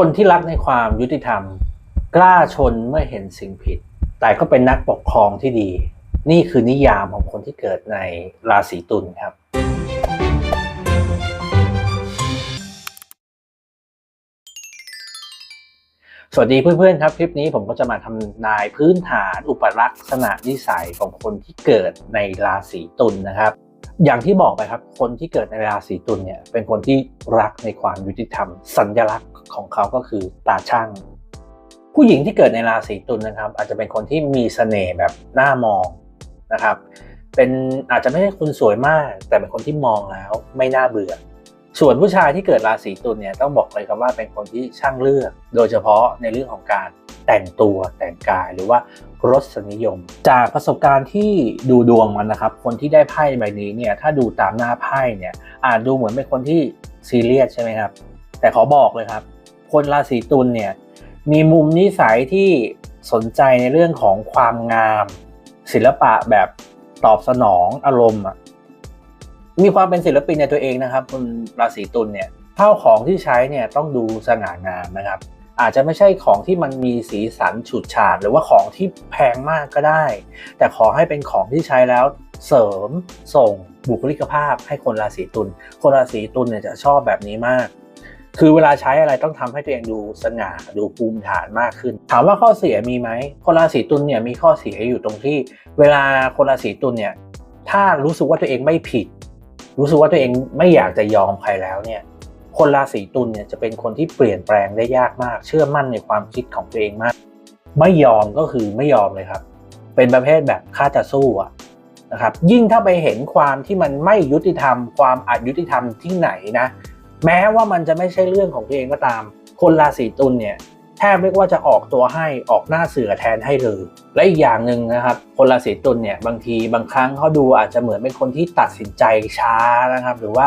คนที่รักในความยุติธรรม กล้าชนเมื่อเห็นสิ่งผิด แต่ก็เป็นนักปกครองที่ดี นี่คือนิยามของคนที่เกิดในราศีตุลครับสวัสดีเพื่อนๆครับ คลิปนี้ผมก็จะมาทำนายพื้นฐานอุปลักษณะนิสัยของคนที่เกิดในราศีตุลนะครับ อย่างที่บอกไปครับ คนที่เกิดในราศีตุลเนี่ยเป็นคนที่รักในความยุติธรรม สัญลักษณ์ ของเขาก็คือตาช่าง ผู้หญิงที่เกิดในราศีตุลนะครับ อาจจะเป็นคนที่มีเสน่ห์แบบหน้ามองนะครับ เป็นอาจจะไม่ใช่คนสวยมาก แต่เป็นคนที่มองแล้วไม่น่าเบื่อ ส่วนผู้ชายที่เกิดราศีตุลเนี่ยต้องบอกเลยครับว่าเป็นคนที่ช่างเลือก โดยเฉพาะในเรื่องของการแต่งตัวแต่งกายหรือว่ารสนิยม จากประสบการณ์ที่ดูดวงมันนะครับ คนที่ได้ไพ่ใบนี้เนี่ยถ้าดูตามหน้าไพ่เนี่ยอาจดูเหมือนเป็นคนที่ซีเรียสใช่ไหมครับ แต่ขอบอกเลยครับ คนราศีตุลเนี่ยมีมุมนิสัยที่สนใจในเรื่องของความงาม ศิลปะแบบตอบสนองอารมณ์อะมีความเป็นศิลปินในตัวเองนะครับคนราศีตุลเนี่ยข้าวของที่ใช้เนี่ยต้องดูสง่างามนะครับ อาจจะไม่ใช่ของที่มันมีสีสันฉูดฉาดหรือว่าของที่แพงมากก็ได้ แต่ขอให้เป็นของที่ใช้แล้วเสริมส่งบุคลิกภาพให้คนราศีตุลคนราศีตุลเนี่ยจะชอบแบบนี้มาก คือเวลาใช้อะไรต้องทำให้ตัวเองดูสง่าดูภูมิฐานมากขึ้น ถามว่าข้อเสียมีไหมคนราศีตุลเนี่ยมีข้อเสียอยู่ตรงที่ เวลาคนราศีตุลเนี่ยถ้ารู้สึกว่าตัวเองไม่ผิด รู้สึกว่าตัวเองไม่อยากจะยอมใครแล้วเนี่ยคนราศีตุลเนี่ยจะเป็นคนที่เปลี่ยนแปลงได้ยากมาก เชื่อมั่นในความคิดของตัวเองมาก ไม่ยอมก็คือไม่ยอมเลยครับ เป็นประเภทแบบข้าจะสู้อะนะครับยิ่งถ้าไปเห็นความที่มันไม่ยุติธรรม ความอายุติธรรมที่ไหนนะ แม้ว่ามันจะไม่ใช่เรื่องของตัวเองก็ตาม คนราศีตุลเนี่ยแทบเรียกว่าจะออกตัวให้ออกหน้าเสือแทนให้เลยและอีกอย่างหนึ่งนะครับ คนราศีตุลเนี่ยบางทีบางครั้งเขาดูอาจจะเหมือนเป็นคนที่ตัดสินใจช้านะครับ หรือว่า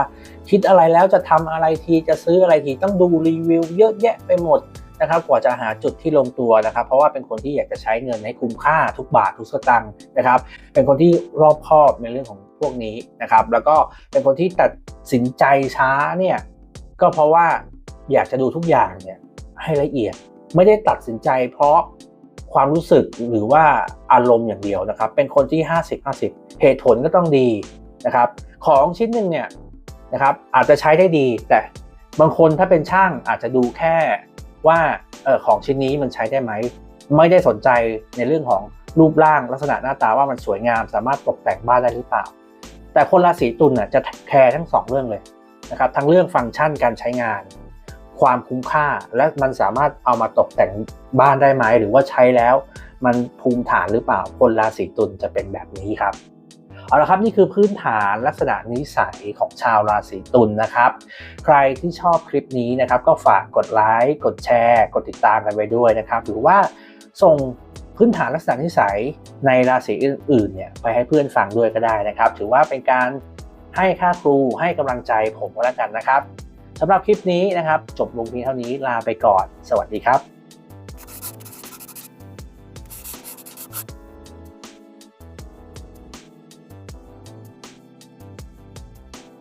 คิดอะไรแล้วจะทำอะไรทีจะซื้ออะไรทีต้องดูรีวิวเยอะแยะไปหมดนะครับกว่าจะหาจุดที่ลงตัวนะครับ เพราะว่าเป็นคนที่อยากจะใช้เงินให้คุ้มค่าทุกบาททุกสตางค์นะครับ เป็นคนที่รอบคอบในเรื่องของพวกนี้นะครับ แล้วก็เป็นคนที่ตัดสินใจช้าเนี่ย ก็เพราะว่าอยากจะดูทุกอย่างเนี่ยให้ละเอียดไม่ได้ตัดสินใจเพราะความรู้สึกหรือว่าอารมณ์อย่างเดียวนะครับ เป็นคนที่ 50 50 เหตุผลก็ต้องดีนะครับ ของชิ้นหนึ่งเนี่ยนะครับอาจจะใช้ได้ดี แต่บางคนถ้าเป็นช่างอาจจะดูแค่ว่าเออของชิ้นนี้มันใช้ได้ไหม ไม่ได้สนใจในเรื่องของรูปร่างลักษณะหน้าตาว่ามันสวยงาม สามารถตกแต่งบ้านได้หรือเปล่า แต่คนราศีตุลน่ะจะแคร์ทั้งสองเรื่องเลย นะครับทั้งเรื่องฟังก์ชันการใช้งาน ความคุ้มค่าและมันสามารถเอามาตกแต่งบ้านได้ไหมหรือว่าใช้แล้ว มันภูมิฐานหรือเปล่าคนราศีตุลจะเป็นแบบนี้ครับเอาละครับนี่คือพื้นฐานลักษณะนิสัยของชาวราศีตุลนะครับ ใครที่ชอบคลิปนี้นะครับก็ฝากกดไลค์กดแชร์ กดติดตามกันไว้ด้วยนะครับหรือว่าส่งพื้นฐานลักษณะนิสัยในราศีอื่นๆเนี่ยไปให้เพื่อนฟังด้วยก็ได้นะครับ ถือว่าเป็นการ ให้ค่าครูให้กำลังใจผมก็แล้วกันนะครับสำหรับคลิปนี้นะครับ จบลงเพียงเท่านี้ลาไปก่อน สวัสดีครับ